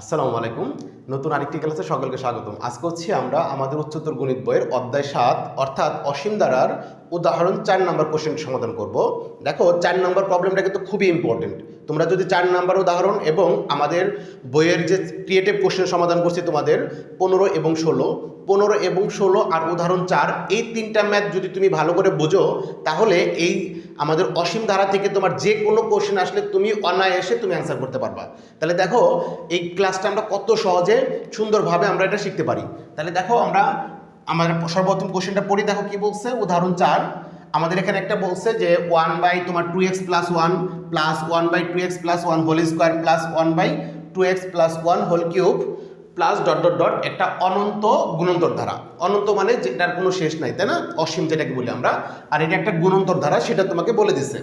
আসসালামু আলাইকুম। নতুন আরেকটি ক্লাসে সকলকে স্বাগতম। আজকে হচ্ছে আমরা আমাদের উচ্চতর গণিত বইয়ের অধ্যায় সাত, অর্থাৎ অসীম দ্বারার উদাহরণ চার নাম্বার কোশ্চেন সমাধান করব। দেখো, চার নাম্বার প্রবলেমটা কিন্তু খুবই ইম্পর্টেন্ট তোমরা যদি চার নাম্বার উদাহরণ এবং আমাদের বইয়ের যে ক্রিয়েটিভ কোশ্চেন সমাধান করছি তোমাদের, পনেরো এবং ষোলো, পনেরো এবং ষোলো আর উদাহরণ চার, এই তিনটা ম্যাথ যদি তুমি ভালো করে বোঝো, তাহলে এই আমাদের অসীম ধারা থেকে তোমার যে কোনো কোশ্চেন আসলে তুমি অনায়াসে তুমি অ্যান্সার করতে পারবা। তাহলে দেখো, এই ক্লাসটা আমরা কত সহজে সুন্দরভাবে আমরা এটা শিখতে পারি। তাহলে দেখো, আমরা আমাদের সর্বপ্রথম কোশ্চেনটা পড়ি, দেখো কি বলছে? উদাহরণ চার। আমাদের এখানে একটা বলছে যে ওয়ান বাই তোমার two x plus one plus one by two x plus one whole square plus one by two x plus one whole cube plus dot dot dot একটা অনন্ত গুণন্তর ধারা। অনন্ত মানে যেটার কোনো শেষ নাই, তাই না? অসীম যেটাকে বলি আমরা। আর এটা একটা গুণন্তর ধারা, সেটা তোমাকে বলে দিচ্ছে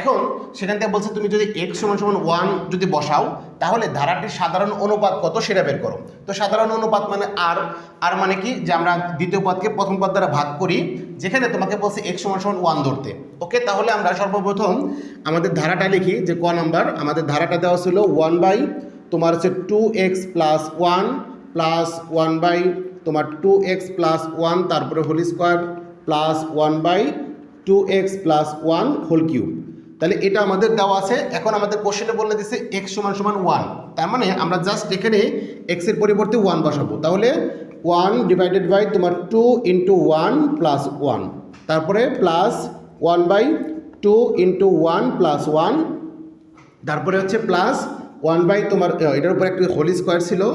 এখন সেখান থেকে বলছে, তুমি যদি এক্স সমান সমান ওয়ান যদি বসাও, তাহলে ধারাটির সাধারণ অনুপাত কত সেটা বের করো। তো সাধারণ অনুপাত মানে আর আর মানে কি? যে আমরা দ্বিতীয় পদকে প্রথম পদ দ্বারা ভাগ করি, যেখানে তোমাকে বলছে এক্স সমান সমান ওয়ান ধরতে। ওকে? তাহলে আমরা সর্বপ্রথম আমাদের ধারাটা লিখি যে ক নাম্বার। আমাদের ধারাটা দেওয়া ছিল ওয়ান বাই তোমার হচ্ছে two x plus one plus one by তোমার টু এক্স প্লাস ওয়ান তারপরে whole square plus one by two x plus one whole cube তাহলে এটা আমাদের দেওয়া আছে। এখন আমাদের কোশ্চেনে বলে দিচ্ছে এক্স সমান সমান ওয়ান তার মানে আমরা জাস্ট এখানে এক্সের পরিবর্তে ওয়ান বসাবো। তাহলে ওয়ান ডিভাইডেড বাই তোমার two into one plus one তারপরে plus one by two into one plus one তারপরে হচ্ছে প্লাস ওয়ান বাই তোমার এটার উপর একটু হোল স্কোয়ার ছিল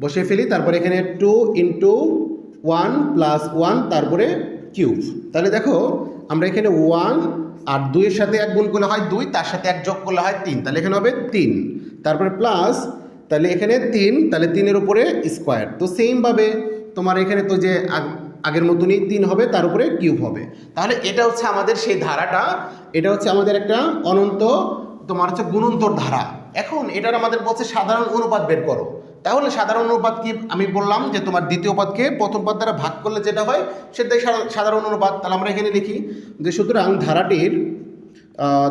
বসে ফেলি, তারপরে এখানে two into one plus one তারপরে কিউব তাহলে দেখো, আমরা এখানে ওয়ান আর দুইয়ের সাথে এক গুণ করলে হয় দুই, তার সাথে এক যোগ করলে হয় তিন, তাহলে এখানে হবে তিন। তারপরে প্লাস তাহলে এখানে তিন, তাহলে তিনের উপরে স্কোয়ার তো সেমভাবে তোমার এখানে তো যে আগ- আগের মতনই তিন হবে, তার উপরে কিউব হবে। তাহলে এটা হচ্ছে আমাদের সেই ধারাটা, এটা হচ্ছে আমাদের একটা অনন্ত, তোমার হচ্ছে গুণন্তর ধারা। এখন এটার আমাদের বলছে সাধারণ অনুপাত বের করো। তাহলে সাধারণ অনুপাত কি আমি বললাম যে তোমার দ্বিতীয় পদকে প্রথম পদ দ্বারা ভাগ করলে যেটা হয়, সেটাই সাধারণ অনুপাত। তাহলে আমরা এখানে লিখি যে সুতরাং ধারাটির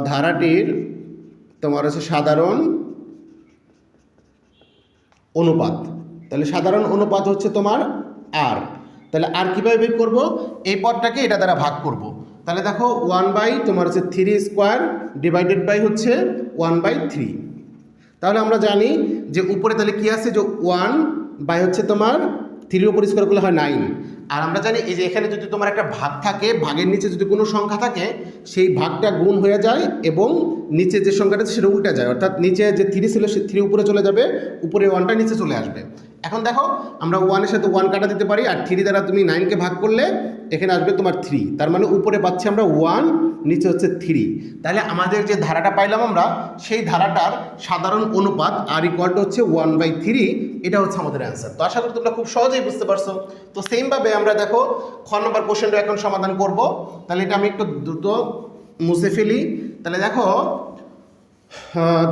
ধারাটির তোমার হচ্ছে সাধারণ অনুপাত। তাহলে সাধারণ অনুপাত হচ্ছে তোমার আর তাহলে আর কীভাবে বের করব? এই পদটাকে এটা দ্বারা ভাগ করব। তাহলে দেখো ওয়ান বাই তোমার হচ্ছে থ্রি স্কোয়ার ডিভাইডেড বাই হচ্ছে ওয়ান বাই থ্রি তাহলে আমরা জানি যে উপরে তাহলে কি আছে? যে ওয়ান বাই হচ্ছে তোমার থ্রির উপর স্কোয়ার করলে হয় নাইন আর আমরা জানি এই যে এখানে যদি তোমার একটা ভাগ থাকে, ভাগের নিচে যদি কোনো সংখ্যা থাকে, সেই ভাগটা গুণ হয়ে যায় এবং নিচে যে সংখ্যাটা সেটা উল্টে যায়। অর্থাৎ নিচে যে থ্রি ছিল সে থ্রি উপরে চলে যাবে, উপরে ওয়ানটা নিচে চলে আসবে। এখন দেখো, আমরা ওয়ানের সাথে ওয়ান কাটা দিতে পারি, আর থ্রি দ্বারা তুমি নাইনকে ভাগ করলে এখানে আসবে তোমার থ্রি তার মানে উপরে পাচ্ছি আমরা ওয়ান নিচে হচ্ছে থ্রি তাহলে আমাদের যে ধারাটা পাইলাম আমরা, সেই ধারাটার সাধারণ অনুপাত আর ইকুয়ালটা হচ্ছে ওয়ান বাই থ্রি এটা হচ্ছে আমাদের অ্যান্সার তো আশা করি তোমরা খুব সহজেই বুঝতে পারছ। তো সেমভাবে আমরা দেখো, খ নম্বর কোশ্চেনটা এখন সমাধান করব। তাহলে এটা আমি একটু দ্রুত মুছে ফেলি। তাহলে দেখো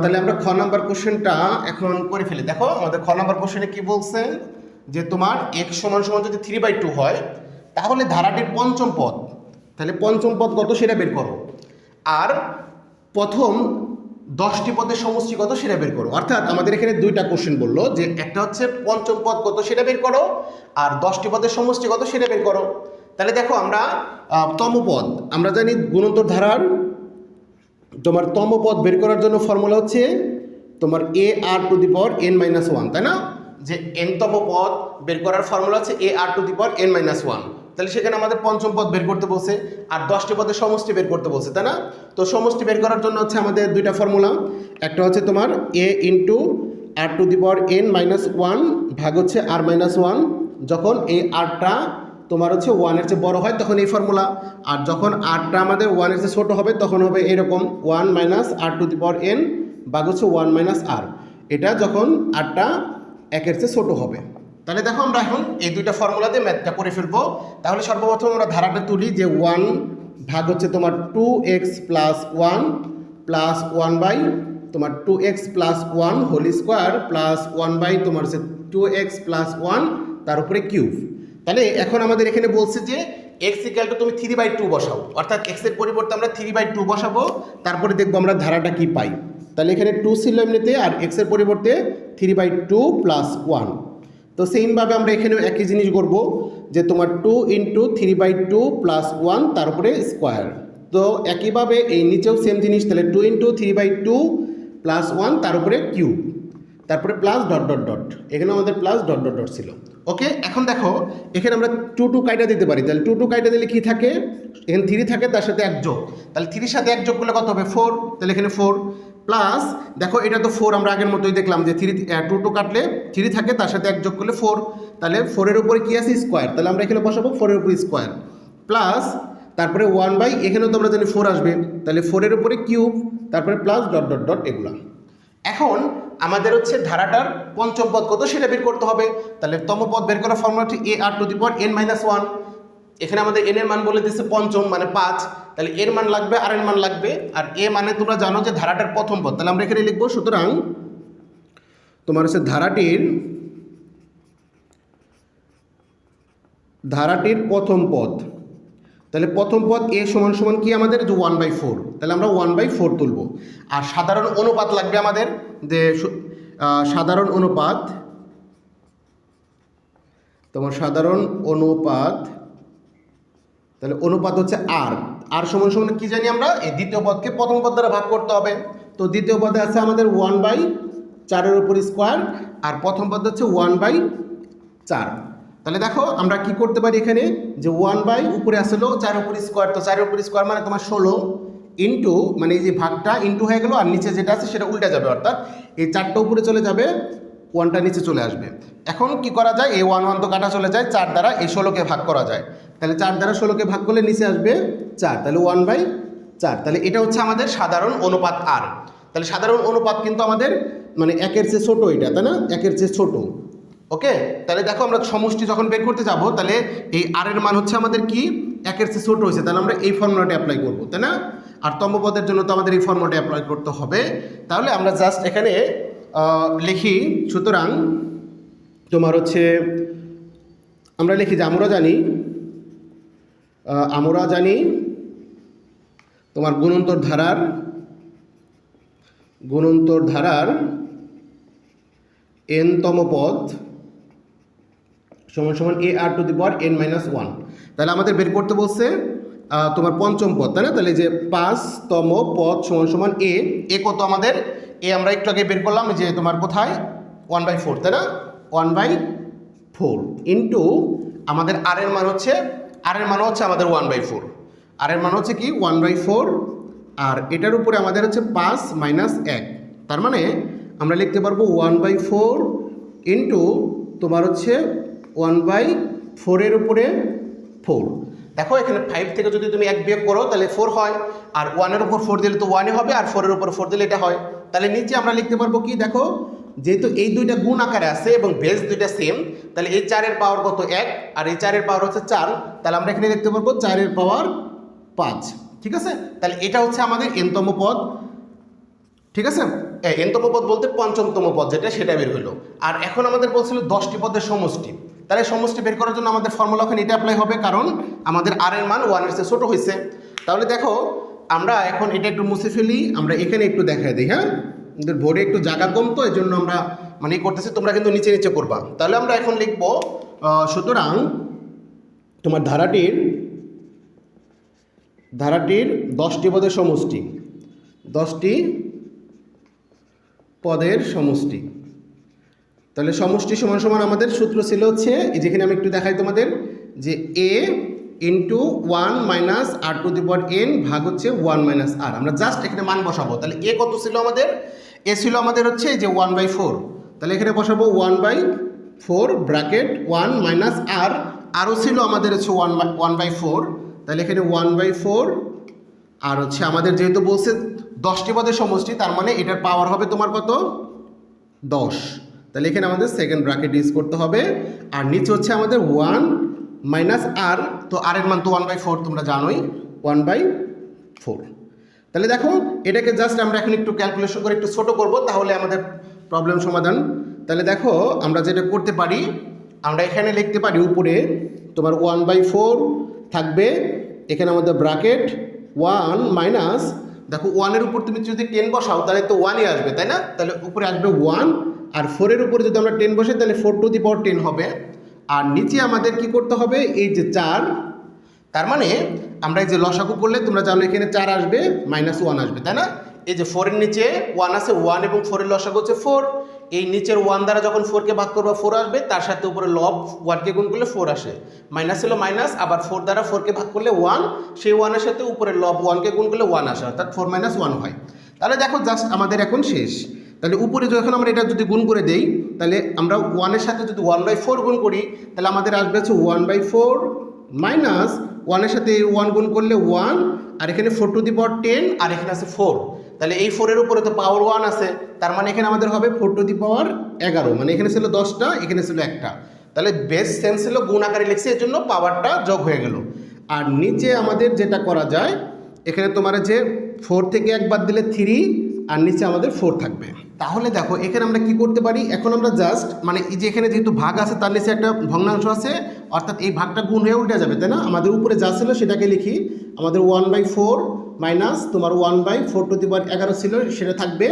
তাহলে আমরা খ নম্বর কোশ্চেনটা এখন করে ফেলি। দেখো আমাদের খ নম্বর কোশ্চেনে কি বলছে? যে তোমার এক সমান সমান যদি থ্রি বাই টু হয় তাহলে ধারাটির পঞ্চম পদ। তাহলে পঞ্চম পদ কত সেটা বের করো। আর প্রথম দশটি পদের সমষ্টি কত সেটা বের করো। অর্থাৎ আমাদের এখানে দুইটা কোশ্চেন বলল যে একটা হচ্ছে পঞ্চম পদ কত সেটা বের করো আর দশটি পদের সমষ্টি কত সেটা বের করো। তাহলে দেখো আমরা আহ, তম পদ আমরা জানি গুণন্তর ধারার তোমার তম পদ বের করার জন্য ফর্মুলা হচ্ছে তোমার a r to the power n minus one তাই না? যে এনতম পদ বের করার ফর্মুলা হচ্ছে a r to the power n minus one তাহলে সেখানে আমাদের পঞ্চম পদ বের করতে বলছে, আর দশটি পদের সমষ্টি বের করতে বলছে, তাই না? তো সমষ্টি বের করার জন্য হচ্ছে আমাদের দুইটা ফর্মুলা একটা হচ্ছে তোমার a into r to the power n minus one ভাগ হচ্ছে আর মাইনাস ওয়ান যখন এই আরটা তোমার হচ্ছে ওয়ানের চেয়ে বড় হয় তখন এই ফর্মুলা আর যখন আরটা আমাদের ওয়ানের চেয়ে ছোটো হবে, তখন হবে এরকম one minus r to the power n বাঘ হচ্ছে ওয়ান মাইনাস আর এটা যখন আরটা একের চেয়ে ছোটো হবে। তাহলে দেখো আমরা এখন এই দুইটা ফর্মুলা দিয়ে ম্যাথটা করে ফেলব। তাহলে সর্বপ্রথম আমরা ধারাটা তুলি যে ওয়ান ভাগ হচ্ছে তোমার two x plus one plus one by তোমার two x plus one whole square plus one by তোমার হচ্ছে টু এক্স প্লাস ওয়ান তার উপরে কিউব তাহলে এখন আমাদের এখানে বলছে যে এক্স ইকাল তুমি থ্রি বাই টু বসাও। অর্থাৎ এক্সের পরিবর্তে আমরা থ্রি বাই টু বসাবো, তারপরে দেখব আমরা ধারাটা কি পাই। তাহলে এখানে টু ছিল এমনিতে, আর এক্সের পরিবর্তে three by two plus one তো সেমভাবে আমরা এখানেও একই জিনিস করব, যে তোমার two into three by two plus one তার উপরে স্কোয়ার তো একইভাবে এই নিচেও সেম জিনিস, তাহলে two into three by two plus one তার উপরে কিউব তারপরে প্লাস ডট ডট ডট এখানে আমাদের প্লাস ডট ডট ডট ছিল। ওকে এখন দেখো, এখানে আমরা টু টু কাইটা দিতে পারি। তাহলে টু টু কাইটা দিলে কি থাকে? এখানে থ্রি থাকে, তার সাথে এক যোগ। তাহলে থ্রির সাথে এক যোগ করলে কত হবে? ফোর তাহলে এখানে ফোর প্লাস দেখো, এটা তো ফোর আমরা আগের মতোই দেখলাম যে থ্রি টু টু কাটলে থ্রি থাকে, তার সাথে এক যোগ করলে ফোর তাহলে ফোরের উপরে কী আছে? স্কোয়ার তাহলে আমরা এখানে বসাবো ফোরের উপরে স্কোয়ার প্লাস তারপরে ওয়ান বাই এখানেও তো আমরা জানি ফোর আসবে। তাহলে ফোরের উপরে কিউব তারপরে প্লাস ডট ডট ডট এগুলা। এখন আমাদের হচ্ছে ধারাটার পঞ্চম পদ কত সেটা বের করতে হবে। তাহলে তম পদ বের করার ফর্মুলা হচ্ছে a r to the power n minus one এখানে আমাদের এন এর মান বলে দিচ্ছে পঞ্চম মানে পাঁচ। তাহলে এর মান লাগবে আর এর মান লাগবে। আর এ মানে তোমরা জানো যে ধারাটার প্রথম পদ। তাহলে আমরা এখানে লিখব, সুতরাং তোমার হচ্ছে ধারাটির ধারাটির প্রথম পদ। তাহলে প্রথম পদ এ সমান সমান কি আমাদের? যে ওয়ান বাই ফোর তাহলে আমরা ওয়ান বাই ফোর তুলব। আর সাধারণ অনুপাত লাগবে আমাদের যে সাধারণ অনুপাত, তোমার সাধারণ অনুপাত, তাহলে অনুপাত হচ্ছে আর আর সমান সমান কি জানি আমরা? এই দ্বিতীয় পদকে প্রথম পদ দ্বারা ভাগ করতে হবে। তো দ্বিতীয় পদে আছে আমাদের ওয়ান বাই চারের উপর স্কোয়ার আর প্রথম পদ হচ্ছে ওয়ান বাই চার। তাহলে দেখো, আমরা কি করতে পারি এখানে? যে ওয়ান বাই উপরে আসলো, চার উপর স্কোয়ার তো চার উপর স্কোয়ার মানে তোমার ষোলো ইন্টু মানে এই যে ভাগটা ইন্টু হয়ে গেলো, আর নিচে যেটা আছে সেটা উল্টে যাবে, অর্থাৎ এই চারটা উপরে চলে যাবে ওয়ানটা নিচে চলে আসবে। এখন কি করা যায়? এই ওয়ান ওয়ান তো কাটা চলে যায়, চার দ্বারা এই ষোলোকে ভাগ করা যায়। তাহলে চার দ্বারা ষোলোকে ভাগ করলে নিচে আসবে চার। তাহলে ওয়ান বাই চার। তাহলে এটা হচ্ছে আমাদের সাধারণ অনুপাত আর তাহলে সাধারণ অনুপাত কিন্তু আমাদের মানে একের চেয়ে ছোটো এটা, তাই না? একের চেয়ে ছোটো। ওকে তাহলে দেখো আমরা সমষ্টি যখন বের করতে যাব, তাহলে এই আর এর মান হচ্ছে আমাদের কি? একের চেয়ে ছোটো হয়েছে, তাহলে আমরা এই ফর্মুলাটা অ্যাপ্লাই করব, তাই না? আর তম্বপদের জন্য তো আমাদের এই ফর্মুলাটা অ্যাপ্লাই করতে হবে। তাহলে আমরা জাস্ট এখানে লিখি, সুতরাং তোমার হচ্ছে, আমরা লিখি যে আমরা জানি আমরা জানি তোমার গুণন্তর ধারার গুণন্তর ধারার এনতম পদ সমান সমান a r to the power n minus one তাহলে আমাদের বের করতে বলছে তোমার পঞ্চম পদ, তাই না? তাহলে যে পাঁচতম পদ সমান সমান এ এ কত আমাদের? এ আমরা একটু আগে বের করলাম যে তোমার কোথায়? ওয়ান বাই ফোর তাই না? ওয়ান বাই ফোর ইন্টু আমাদের আর এর মান হচ্ছে আর এর মান হচ্ছে আমাদের ওয়ান বাই ফোর আর এর মান হচ্ছে কি? ওয়ান বাই ফোর আর এটার উপরে আমাদের হচ্ছে পাঁচ মাইনাস এক। তার মানে আমরা লিখতে পারব ওয়ান বাই ফোর ইন্টু তোমার হচ্ছে ওয়ান বাই ফোরের উপরে ফোর দেখো, এখানে ফাইভ থেকে যদি তুমি এক বিয়োগ করো, তাহলে ফোর হয়। আর ওয়ানের উপর ফোর দিলে তো ওয়ানে হবে, আর ফোরের উপর ফোর দিলে এটা হয়। তাহলে নিচে আমরা লিখতে পারব কি, দেখো, যেহেতু এই দুইটা গুণ আকারে আছে এবং বেস দুইটা সেম তাহলে এই চারের পাওয়ার কত এক, আর এই চারের পাওয়ার হচ্ছে চার। তাহলে আমরা এখানে লিখতে পারব চারের পাওয়ার পাঁচ। ঠিক আছে? তাহলে এটা হচ্ছে আমাদের এনতম পদ। ঠিক আছে? এনতম পদ বলতে পঞ্চমতম পদ যেটা, সেটা বের হলো। আর এখন আমাদের বলছিল দশটি পদের সমষ্টি। তাহলে সমষ্টি বের করার জন্য আমাদের ফর্মুলা ওখানে এটা অ্যাপ্লাই হবে, কারণ আমাদের আর এর মান ওয়ানের চেয়ে ছোটো হয়েছে। তাহলে দেখো, আমরা এখন এটা একটু মুছে ফেলি, আমরা এখানে একটু দেখাই দিই হ্যাঁ? আমাদের বোর্ডে একটু জায়গা কম তো এই জন্য আমরা মানে করতেছি, তোমরা কিন্তু নিচে নিচে করবা। তাহলে আমরা এখন লিখব সুতরাং তোমার ধারাটির ধারাটির দশটি পদের সমষ্টি, দশটি পদের সমষ্টি। তাহলে সমষ্টি সমান সমান আমাদের সূত্র ছিল হচ্ছে, এই যেখানে আমি একটু দেখাই তোমাদের, যে a into one minus r to the power n ভাগ হচ্ছে ওয়ান মাইনাস আর আমরা জাস্ট এখানে মান বসাবো। তাহলে এ কত ছিল আমাদের? এ ছিল আমাদের হচ্ছে যে ওয়ান বাই ফোর তাহলে এখানে বসাবো one by four bracket one minus r আরও ছিল আমাদের হচ্ছে one by one by four তাহলে এখানে ওয়ান বাই ফোর আর হচ্ছে আমাদের যেহেতু বলছে দশটি পদের সমষ্টি, তার মানে এটার পাওয়ার হবে তোমার কত? দশ। তাহলে এখানে আমাদের সেকেন্ড ব্র্যাকেট ইউজ করতে হবে। আর নিচে হচ্ছে আমাদের ওয়ান মাইনাস আর তো আর এর মান তো ওয়ান বাই ফোর তোমরা জানোই ওয়ান বাই ফোর তাহলে দেখো, এটাকে জাস্ট আমরা এখন একটু ক্যালকুলেশন করে একটু ছোটো করব, তাহলে আমাদের প্রবলেম সমাধান। তাহলে দেখো, আমরা যেটা করতে পারি, আমরা এখানে লিখতে পারি উপরে, তোমার ওয়ান বাই ফোর থাকবে, এখানে আমাদের ব্র্যাকেট ওয়ান মাইনাস দেখো ওয়ানের উপর তুমি যদি টেন বসাও, তাহলে তো ওয়ানই আসবে, তাই না? তাহলে উপরে আসবে ওয়ান আর ফোরের উপরে যদি আমরা টেন বসাই তাহলে four to the power ten হবে। আর নিচে আমাদের কি করতে হবে? এই যে চার, তার মানে আমরা এই যে লসাকু করলে তোমরা জানো এখানে চার আসবে মাইনাস ওয়ান আসবে, তাই না? এই যে ফোরের নিচে ওয়ান আছে ওয়ান এবং ফোরের লসাগু হচ্ছে ফোর এই নিচের ওয়ান দ্বারা যখন ফোরকে ভাগ করব ফোর আসবে, তার সাথে উপরে লব ওয়ানকে গুণ করলে ফোর আসে। মাইনাস হলো মাইনাস আবার ফোর দ্বারা ফোরকে ভাগ করলে ওয়ান সেই ওয়ানের সাথে উপরে লব ওয়ানকে গুণ করলে ওয়ান আসে, অর্থাৎ ফোর মাইনাস ওয়ান হয়। তাহলে দেখো জাস্ট আমাদের এখন শেষ। তাহলে উপরে যখন আমরা এটা যদি গুণ করে দেই, তাহলে আমরা ওয়ানের সাথে যদি ওয়ান বাই ফোর গুণ করি, তাহলে আমাদের আসবে হচ্ছে ওয়ান বাই ফোর মাইনাস ওয়ানের সাথে ওয়ান গুণ করলে ওয়ান আর এখানে four to the power ten আর এখানে আছে ফোর তাহলে এই ফোরের উপরে তো পাওয়ার ওয়ান আছে, তার মানে এখানে আমাদের হবে ফোর টু দি পাওয়ার এগারো। মানে এখানে ছিল দশটা, এখানে ছিল একটা। তাহলে বেস সেন্স ছিল, গুণ আকারে লিখছে এর জন্য পাওয়ারটা যোগ হয়ে গেল। আর নিচে আমাদের যেটা করা যায়, এখানে তোমার যে ফোর থেকে একবার দিলে থ্রি আর নিচে আমাদের ফোর থাকবে। তাহলে দেখো, এখানে আমরা কি করতে পারি? এখন আমরা জাস্ট মানে এই যে এখানে যেহেতু ভাগ আছে, তার নিচে একটা ভগ্নাংশ আছে, অর্থাৎ এই ভাগটা গুণ হয়ে উল্টে যাবে, তাই না? আমাদের উপরে যা ছিল সেটাকে লিখি, আমাদের ওয়ান বাই ফোর মাইনাস তোমার one by four to the এগারো ছিল, সেটা থাকবে।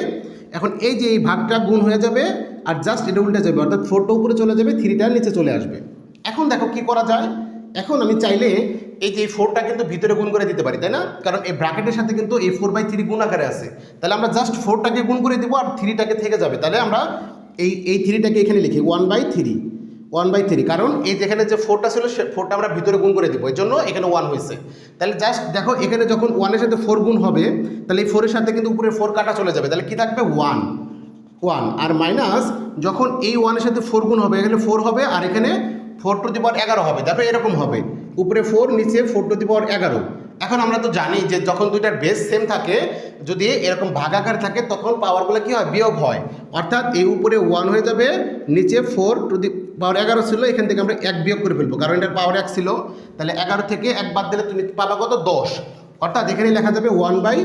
এখন এই যে এই ভাগটা গুণ হয়ে যাবে, আর জাস্ট এটা উল্টে যাবে, অর্থাৎ ফোরটা উপরে চলে যাবে থ্রিটা নিচে চলে আসবে। এখন দেখো কি করা যায়? এখন আমি চাইলে এই যে এই ফোরটা কিন্তু ভিতরে গুণ করে দিতে পারি, তাই না? কারণ এই ব্র্যাকেটের সাথে কিন্তু এই ফোর বাই থ্রি গুণ আকারে আছে। তাহলে আমরা জাস্ট ফোরটাকে গুণ করে দেবো আর থ্রিটাকে থেকে যাবে। তাহলে আমরা এই এই থ্রিটাকে এখানে লিখি one by three one by three কারণ এই যেখানে যে ফোরটা ছিল, সে ফোরটা আমরা ভিতরে গুণ করে দেবো। এই জন্য এখানে ওয়ান হয়েছে। তাহলে জাস্ট দেখো, এখানে যখন ওয়ানের সাথে ফোর গুণ হবে, তাহলে এই ফোরের সাথে কিন্তু উপরে ফোর কাটা চলে যাবে। তাহলে কি থাকবে? ওয়ান ওয়ান আর মাইনাস যখন এই ওয়ানের সাথে ফোর গুণ হবে, এখানে ফোর হবে, আর এখানে ফোর টু দি পাওয়ার এগারো হবে দেখো এরকম হবে। উপরে ফোর, নিচে ফোর টু দি পাওয়ার এগারো। এখন আমরা তো জানি যে যখন দুইটার বেস সেম থাকে, যদি এরকম ভাগাকার থাকে, তখন পাওয়ারগুলো কী হয়? বিয়োগ হয়। অর্থাৎ এই উপরে ওয়ান হয়ে যাবে, নিচে ফোর টু দি পাওয়ার এগারো ছিল, এখান থেকে আমরা এক বিয়োগ করে ফেলব। কারণ এটার পাওয়ার এক ছিল। তাহলে এগারো থেকে এক বাদ দিলে তুমি পাবা কত? দশ। অর্থাৎ এখানে লেখা যাবে one by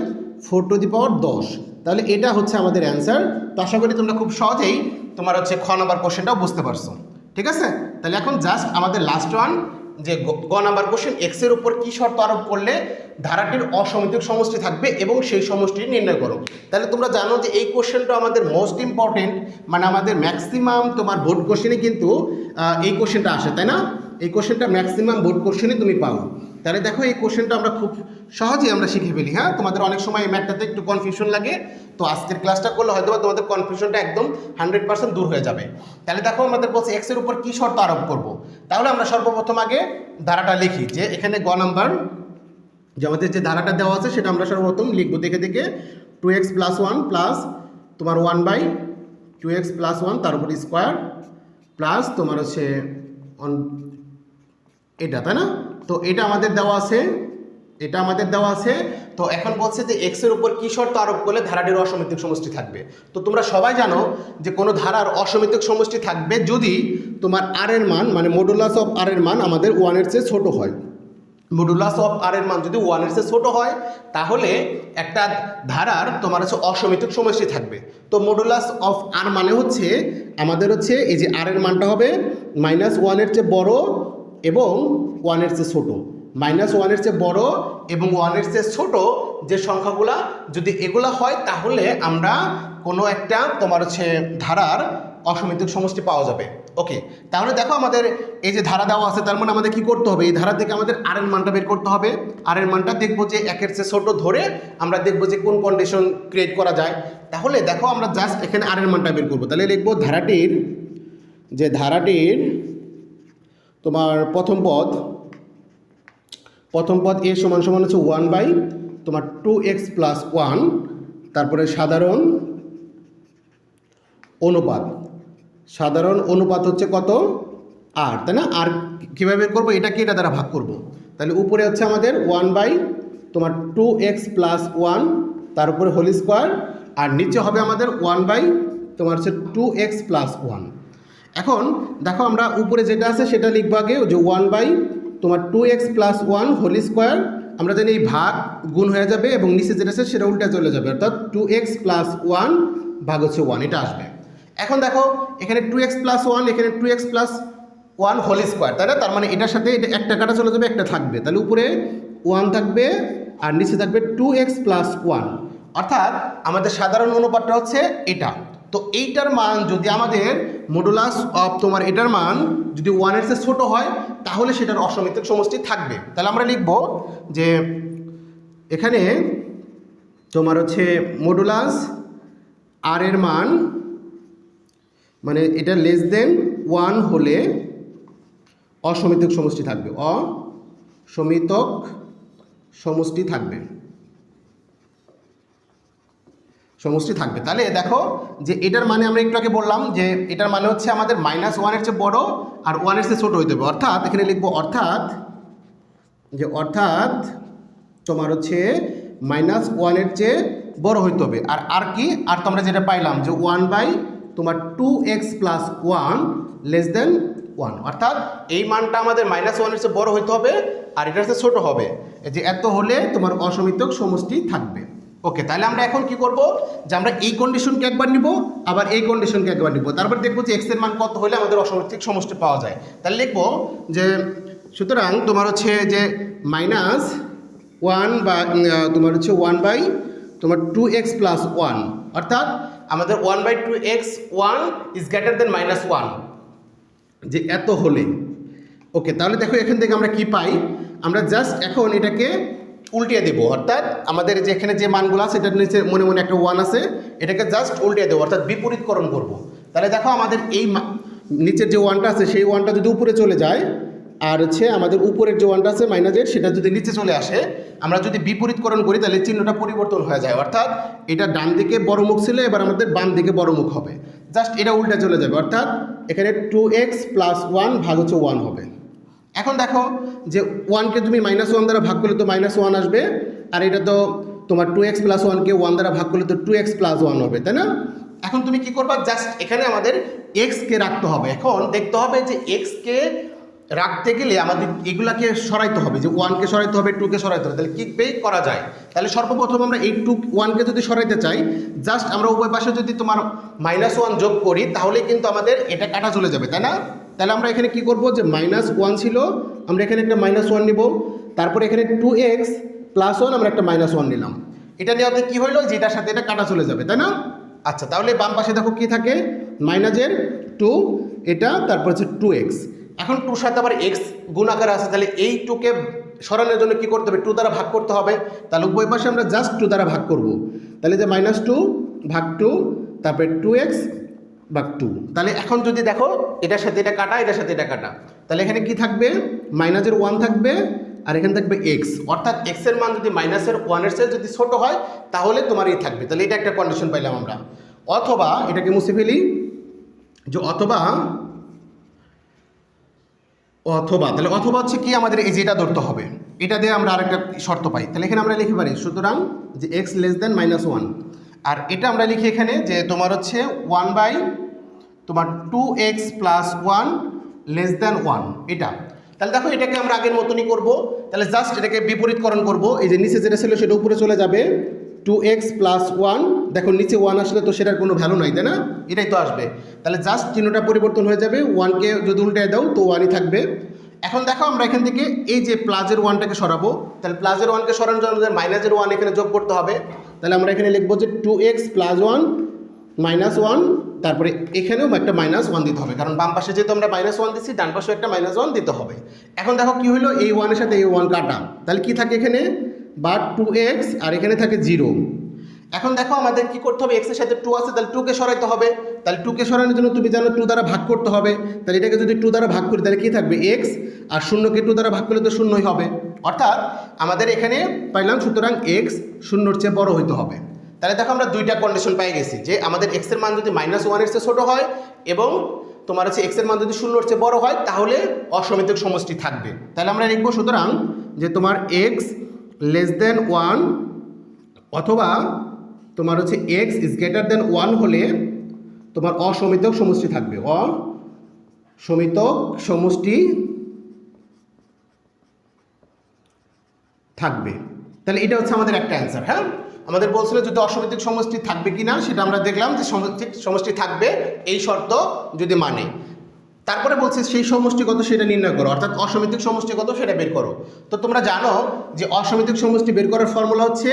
four to the power দশ। তাহলে এটা হচ্ছে আমাদের অ্যান্সার তো আশা করি তোমরা খুব সহজেই তোমার হচ্ছে খ নাম্বার কোশ্চেনটাও বুঝতে পারছ। ঠিক আছে? তাহলে এখন জাস্ট আমাদের লাস্ট ওয়ান যে গ- নাম্বার কোশ্চেন এক্সের উপর কী শর্ত আরোপ করলে ধারাটির অসমিতিক সমষ্টি থাকবে এবং সেই সমষ্টি নির্ণয় করো। তাহলে তোমরা জানো যে এই কোশ্চেনটা আমাদের মোস্ট ইম্পর্টেন্ট মানে আমাদের ম্যাক্সিমাম তোমার বোর্ড কোশ্চেনে কিন্তু এই কোশ্চেনটা আসে, তাই না? এই কোশ্চেনটা ম্যাক্সিমাম বোর্ড কোশ্চেনে তুমি পাও। তাহলে দেখো এই কোশ্চেনটা আমরা খুব সহজেই আমরা শিখে ফেলি হ্যাঁ? তোমাদের অনেক সময় এই ম্যাথটাতে একটু কনফিউশন লাগে। তো আজকের ক্লাসটা করলে হয়তো তোমাদের কনফিউশনটা একদম হান্ড্রেড পার্সেন্ট দূর হয়ে যাবে। তাহলে দেখো আমাদের বলছে এক্সের উপর কী শর্ত আরোপ করব। তাহলে আমরা সর্বপ্রথম আগে ধারাটা লিখি, যে এখানে গ নাম্বার যে আমাদের যে ধারাটা দেওয়া আছে সেটা আমরা সর্বপ্রথম লিখব দেখে দেখে। Two x plus one plus তোমার one by two x plus one তার উপর স্কোয়ার প্লাস তোমার হচ্ছে এটা, তাই না? তো এটা আমাদের দেওয়া আছে, এটা আমাদের দেওয়া আছে। তো এখন বলছে যে এক্সের উপর কি শর্ত আরোপ করলে ধারাটির অসমিতিক সমষ্টি থাকবে? তো তোমরা সবাই জানো যে কোনো ধারার অসমিতিক সমষ্টি থাকবে যদি তোমার আর এর মান মানে মডুলাস অফ আর এর মান আমাদের ওয়ানের চেয়ে ছোট হয়। মডুলাস অফ আর এর মান যদি ওয়ানের চেয়ে ছোট হয়, তাহলে একটা ধারার তোমার হচ্ছে অসমিতিক সমষ্টি থাকবে। তো মডুলাস অফ আর মানে হচ্ছে, আমাদের হচ্ছে এই যে আর এর মানটা হবে মাইনাস ওয়ানের চেয়ে বড় এবং ওয়ানের চেয়ে ছোটো। মাইনাস ওয়ানের চেয়ে বড় এবং ওয়ানের চেয়ে ছোট যে সংখ্যাগুলা যদি এগুলা হয়, তাহলে আমরা কোনো একটা তোমার হচ্ছে ধারার অসমিতিক সমষ্টি পাওয়া যাবে। ওকে তাহলে দেখো আমাদের এই যে ধারা দেওয়া আছে, তার মানে আমাদের কি করতে হবে? এই ধারা থেকে আমাদের আর মানটা বের করতে হবে। আর মানটা দেখব যে একের চেয়ে ছোট ধরে আমরা দেখব যে কোন কন্ডিশন ক্রিয়েট করা যায়। তাহলে দেখো আমরা জাস্ট এখানে আর মানটা বের করব। তাহলে লিখব ধারাটির যে ধারাটির তোমার প্রথম পদ প্রথম পদ এ সমান সমান হচ্ছে ওয়ান বাই তোমার টু এক্স প্লাস ওয়ান তারপরে সাধারণ অনুপাত। সাধারণ অনুপাত হচ্ছে কত? আর তাই না? আর কীভাবে বের করব? এটাকে এটা দ্বারা ভাগ করব। তাহলে উপরে হচ্ছে আমাদের ওয়ান বাই তোমার টু এক্স প্লাস ওয়ান তার উপরে হোল স্কোয়ার আর নিচে হবে আমাদের ওয়ান বাই তোমার হচ্ছে টু এক্স প্লাস ওয়ান এখন দেখো আমরা উপরে যেটা আছে সেটা লিখব আগে, যে ওয়ান বাই তোমার two x plus one whole square আমরা জানি এই ভাগ গুণ হয়ে যাবে এবং নিচে যেটা আছে সেটা উল্টে চলে যাবে, অর্থাৎ টু এক্স প্লাস ওয়ান ভাগ হচ্ছে ওয়ান এটা আসবে। এখন দেখো, এখানে টু এক্স প্লাস ওয়ান এখানে two x plus one whole square তাই না? তার মানে এটার সাথে এটা একটা কাটা চলে যাবে, একটা থাকবে। তাহলে উপরে ওয়ান থাকবে আর নিচে থাকবে টু এক্স প্লাস ওয়ান অর্থাৎ আমাদের সাধারণ অনুপাতটা হচ্ছে এটা। তো এইটার মান যদি আমাদের মডুলাস অফ তোমার এটার মান যদি ওয়ানের চেয়ে ছোটো হয়, তাহলে সেটার অসমিতিক সমষ্টি থাকবে। তাহলে আমরা লিখব যে এখানে তোমার হচ্ছে মডুলাস আর এর মান মানে এটা লেস দেন ওয়ান হলে অসমিতক সমষ্টি থাকবে, অসমিতক সমষ্টি থাকবে। সমষ্টি থাকবে। তাহলে দেখো যে এটার মানে আমরা একটু আগে বললাম যে এটার মানে হচ্ছে আমাদের মাইনাস ওয়ানের চেয়ে বড় আর ওয়ানের চেয়ে ছোটো হইতে হবে। অর্থাৎ এখানে লিখব অর্থাৎ যে অর্থাৎ তোমার হচ্ছে মাইনাস ওয়ানের চেয়ে বড় হইতে হবে। আর আর কি? আর তোমরা যেটা পাইলাম যে ওয়ান বাই তোমার two x plus one less than one অর্থাৎ এই মানটা আমাদের মাইনাস ওয়ানের চেয়ে বড় হইতে হবে আর এটার চেয়ে ছোটো হবে। যে এত হলে তোমার অসমিতক সমষ্টি থাকবে। ওকে তাহলে আমরা এখন কি করব? যে আমরা এই কন্ডিশনকে একবার নিব, আবার এই কন্ডিশনকে একবার নিব। তারপর দেখব যে এক্সের মান কত হলে আমাদের অসমিতিক সমষ্টি পাওয়া যায়। তাহলে লিখব যে, সুতরাং তোমার হচ্ছে যে মাইনাস ওয়ান বা তোমার হচ্ছে ওয়ান বাই তোমার টু এক্স প্লাস ওয়ান অর্থাৎ আমাদের one by two x one is greater than minus one যে এত হলে। ওকে তাহলে দেখো এখান থেকে আমরা কি পাই? আমরা জাস্ট এখন এটাকে উল্টিয়ে দেবো, অর্থাৎ আমাদের যে এখানে যে মানগুলো আছে, এটার নিচে মনে মনে একটা ওয়ান আছে, এটাকে জাস্ট উল্টিয়ে দেবো, অর্থাৎ বিপরীতকরণ করব। তাহলে দেখো আমাদের এই নিচের যে ওয়ানটা আছে, সেই ওয়ানটা যদি উপরে চলে যায়, আর হচ্ছে আমাদের উপরের যে ওয়ানটা আছে মাইনাসের সেটা যদি নিচে চলে আসে, আমরা যদি বিপরীতকরণ করি, তাহলে চিহ্নটা পরিবর্তন হয়ে যায়। অর্থাৎ এটা ডান দিকে বড় মুখ ছিল, এবার আমাদের বাম দিকে বড় মুখ হবে। জাস্ট এটা উল্টে চলে যাবে, অর্থাৎ এখানে টু এক্স প্লাস ওয়ান ভাগ হচ্ছে ওয়ান হবে। এখন দেখো যে ওয়ানকে তুমি মাইনাস ওয়ান দ্বারা ভাগ করলে তো মাইনাস ওয়ান আসবে, আর এটা তো তোমার টু এক্স প্লাস ওয়ানকে ওয়ান দ্বারা ভাগ করলে তো টু এক্স প্লাস ওয়ান হবে, তাই না? এখন তুমি কি করবা? জাস্ট এখানে আমাদের এক্সকে রাখতে হবে। এখন দেখতে হবে যে এক্সকে রাখতে গেলে আমাদের এগুলাকে সরাইতে হবে, যে ওয়ানকে সরাইতে হবে টুকে সরাইতে হবে, তাহলে কিক পেই করা যায়? তাহলে সর্বপ্রথম আমরা এই টু ওয়ানকে যদি সরাইতে চাই জাস্ট আমরা উভয় পাশে যদি তোমার মাইনাস ওয়ান যোগ করি তাহলে কিন্তু আমাদের এটা কাটা চলে যাবে, তাই না? তাহলে আমরা এখানে কি করব? যে মাইনাস ওয়ান ছিল, আমরা এখানে একটা মাইনাস ওয়ান নিব। তারপরে এখানে টু এক্স প্লাস ওয়ান আমরা একটা মাইনাস ওয়ান নিলাম। এটা নেওয়াতে কী হলো যে এটার সাথে এটা কাটা চলে যাবে, তাই না? আচ্ছা তাহলে বাম পাশে দেখো কি থাকে? মাইনাসের টু এটা তারপর হচ্ছে টু এক্স এখন টুর সাথে আবার এক্স গুণ আকারে আছে, তাহলে এই টুকে সরানোর জন্য কি করতে হবে? টু দ্বারা ভাগ করতে হবে। তাহলে উভয় পাশে আমরা জাস্ট টু দ্বারা ভাগ করব। তাহলে যে মাইনাস টু ভাগ টু তারপরে টু এক্স ভাগ টু তাহলে এখন যদি দেখো, এটার সাথে এটা কাটা, এটার সাথে এটা কাটা। তাহলে এখানে কি থাকবে? মাইনাসের ওয়ান থাকবে, আর এখানে থাকবে এক্স অর্থাৎ এক্সের মান যদি মাইনাসের ওয়ানের চেয়ে যদি ছোট হয়, তাহলে তোমার এই থাকবে। তাহলে এটা একটা কন্ডিশন পাইলাম আমরা। অথবা, এটাকে মুছে ফেলি। যে অথবা অথবা, তাহলে অথবা হচ্ছে কি আমাদের এই যেটা ধরতে হবে। এটা দিয়ে আমরা আরেকটা শর্ত পাই। তাহলে এখানে আমরা লিখতে পারি, সুতরাং যে x less than minus one আর এটা আমরা লিখি এখানে যে তোমার হচ্ছে ওয়ান বাই তোমার two x plus one less than one এটা। তাহলে দেখো এটাকে আমরা আগের মতনই করব। তাহলে জাস্ট এটাকে বিপরীতকরণ করব। এই যে নিচে যেটা ছিল সেটা উপরে চলে যাবে। টু এক্স প্লাস ওয়ান দেখো নিচে ওয়ান আসলে তো সেটার কোনো ভ্যালু নাই, তাই না? এটাই তো আসবে। তাহলে জাস্ট চিহ্নটা পরিবর্তন হয়ে যাবে। ওয়ানকে যদি উল্টে দাও তো ওয়ানই থাকবে। এখন দেখো আমরা এখান থেকে এই যে প্লাজের ওয়ানটাকে সরাবো, তাহলে প্লাজের ওয়ানকে সরানোর জন্য আমাদের মাইনাসের ওয়ান এখানে যোগ করতে হবে। তাহলে আমরা এখানে লিখব যে two x plus one minus one তারপরে এখানেও একটা মাইনাস ওয়ান দিতে হবে, কারণ বাম পাশে যেহেতু আমরা মাইনাস ওয়ান দিচ্ছি ডান পাশেও একটা মাইনাস ওয়ান দিতে হবে। এখন দেখো কি হলো এই ওয়ানের সাথে এই ওয়ান কাটা। তাহলে কি থাকে এখানে? বা টু এক্স আর এখানে থাকে জিরো এখন দেখো আমাদের কি করতে হবে? এক্সের সাথে টু আছে, তাহলে টুকে সরাইতে হবে। তাহলে টুকে সরানোর জন্য তুমি জানো টু দ্বারা ভাগ করতে হবে। তাহলে এটাকে যদি টু দ্বারা ভাগ করি, তাহলে কী থাকবে? এক্স আর শূন্যকে টু দ্বারা ভাগ করলে তো শূন্যই হবে। অর্থাৎ আমাদের এখানে পাইলাম, সুতরাং এক্স শূন্যর চেয়ে বড় হইতে হবে। তাহলে দেখো আমরা দুইটা কন্ডিশন পাই গেছি, যে আমাদের এক্সের মান যদি মাইনাস ওয়ানের চেয়ে ছোটো হয় এবং তোমার হচ্ছে এক্সের মান যদি শূন্যর চেয়ে বড় হয়, তাহলে অসমিতিক সমষ্টি থাকবে। তাহলে আমরা লিখব, সুতরাং যে তোমার এক্স লেস দেন ওয়ান অথবা তোমার হচ্ছে x is greater than one হলে তোমার অসমিতক সমষ্টি থাকবে। অসমিতক সমষ্টি থাকবে। তাহলে এটা হচ্ছে আমাদের একটা অ্যান্সার হ্যাঁ? আমাদের বলছিল যদি অসমিতিক সমষ্টি থাকবে কি না সেটা আমরা দেখলাম যে সমষ্টি সমষ্টি থাকবে এই শর্ত যদি মানে। তারপরে বলছে সেই সমষ্টি কত সেটা নির্ণয় করো, অর্থাৎ অসমিতিক সমষ্টি কত সেটা বের করো। তো তোমরা জানো যে অসমিতিক সমষ্টি বের করার ফর্মুলা হচ্ছে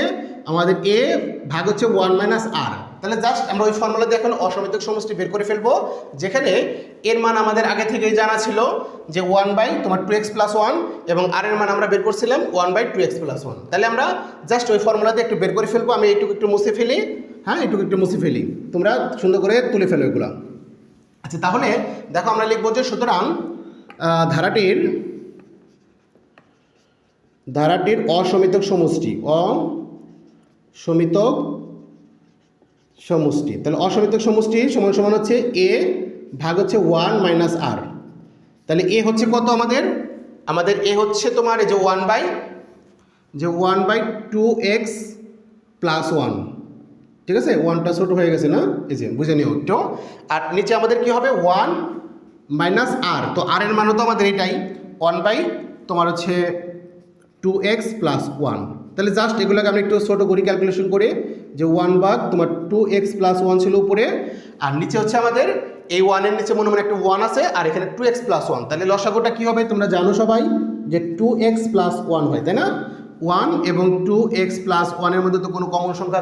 আমাদের এ ভাগ হচ্ছে ওয়ান মাইনাস আর তাহলে জাস্ট আমরা ওই ফর্মুলা দিয়ে এখন অসমিতিক সমষ্টি বের করে ফেলব, যেখানে এর মান আমাদের আগে থেকেই জানা ছিল যে ওয়ান বাই তোমার টু এক্স প্লাস ওয়ান এবং আর এর মান আমরা বের করছিলাম one by two x plus one তাহলে আমরা জাস্ট ওই ফর্মুলা দিয়ে একটু বের করে ফেলব, আমি এইটুকু একটু মুছে ফেলি। হ্যাঁ এইটুকু একটু মুছে ফেলি। তোমরা সুন্দর করে তুলে ফেলো এগুলো। আচ্ছা তাহলে দেখো আমরা লিখব যে সুতরাং ধারাটির ধারাটির অসমিতক সমষ্টি অসমিতক সমষ্টি। তাহলে অসমিতক সমষ্টি সমান সমান হচ্ছে এ ভাগ হচ্ছে ওয়ান মাইনাস আর তাহলে এ হচ্ছে কত আমাদের? আমাদের এ হচ্ছে তোমার এই যে ওয়ান বাই যে one by two x plus one ঠিক আছে? ওয়ানটা ছোটো হয়ে গেছে না? এই যে, বুঝে নিও একটু। আর নিচে আমাদের কি হবে? ওয়ান মাইনাস আর তো আর এর মানও তো আমাদের এটাই। ওয়ান বাই তোমার হচ্ছে টু এক্স প্লাস ওয়ান তাহলে জাস্ট এগুলোকে আমি একটু ছোটো করি ক্যালকুলেশন করে যে ওয়ান ভাগ তোমার টু এক্স প্লাস ওয়ান ছিল উপরে। আর নিচে হচ্ছে আমাদের, এই ওয়ানের নিচে মনে মনে একটা ওয়ান আছে, আর এখানে টু এক্স প্লাস ওয়ান তাহলে লসাগোটা কী হবে? তোমরা জানো সবাই যে টু এক্স প্লাস ওয়ান হয়, তাই না? ওয়ান এবং টু এক্স প্লাস ওয়ানের মধ্যে তো কোনো কমন সংখ্যা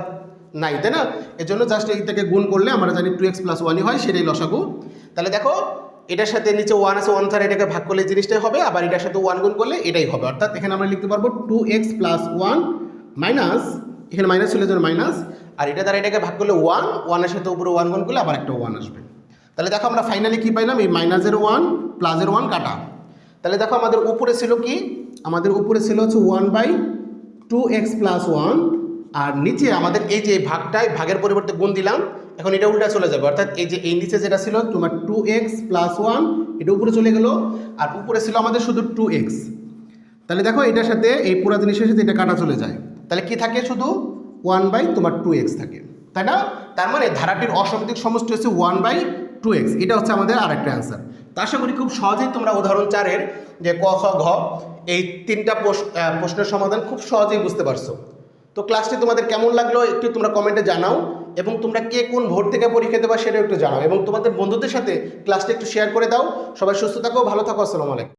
নাই, তাই না? এর জন্য জাস্ট এই থেকে গুণ করলে আমরা জানি টু এক্স প্লাস ওয়ানই হয়, সেটাই লসাগু। তাহলে দেখো, এটার সাথে নিচে ওয়ান আছে ওয়ান ছাড়া এটাকে ভাগ করলে জিনিসটাই হবে, আবার এটার সাথে ওয়ান গুণ করলে এটাই হবে। অর্থাৎ এখানে আমরা লিখতে পারব two x plus one minus এখানে মাইনাস ছিল জন্য মাইনাস আর এটা দ্বারা এটাকে ভাগ করলে ওয়ান ওয়ানের সাথে উপরে ওয়ান গুণ করলে আবার একটা ওয়ান আসবে। তাহলে দেখো আমরা ফাইনালি কী পাইলাম? এই মাইনাসের ওয়ান প্লাসের ওয়ান কাটা। তাহলে দেখো আমাদের উপরে ছিল কি? আমাদের উপরে ছিল হচ্ছে one by two x plus one আর নিচে আমাদের এই যে ভাগটায় ভাগের পরিবর্তে গুণ দিলাম, এখন এটা উল্টা চলে যাবে। অর্থাৎ এই যে এই নিচে যেটা ছিল, তোমার টু এক্স প্লাস ওয়ান এটা উপরে চলে গেল, আর উপরে ছিল আমাদের শুধু টু এক্স তাহলে দেখো, এটার সাথে এই পুরো জিনিসের সাথে এটা কাটা চলে যায়। তাহলে কি থাকে শুধু? ওয়ান বাই তোমার টু এক্স থাকে। তাই না? তার মানে ধারাটির অসমিতিক সমষ্টি হচ্ছে ওয়ান বাই টু এক্স এটা হচ্ছে আমাদের আরেকটা অ্যান্সার তা আশা করি খুব সহজেই তোমরা উদাহরণ চারের যে ক, খ, ঘ, এই তিনটা প্রশ- প্রশ্নের সমাধান খুব সহজেই বুঝতে পারছ। তো ক্লাসটি তোমাদের কেমন লাগল একটু তোমরা কমেন্টে জানাও এবং তোমরা কে কোন ভোট থেকে পরীক্ষা দেবা সেটাও একটু জানাও এবং তোমাদের বন্ধুদের সাথে ক্লাসটি একটু শেয়ার করে দাও। সবাই সুস্থ থাকো, ভালো থাকো, আসসালামু আলাইকুম।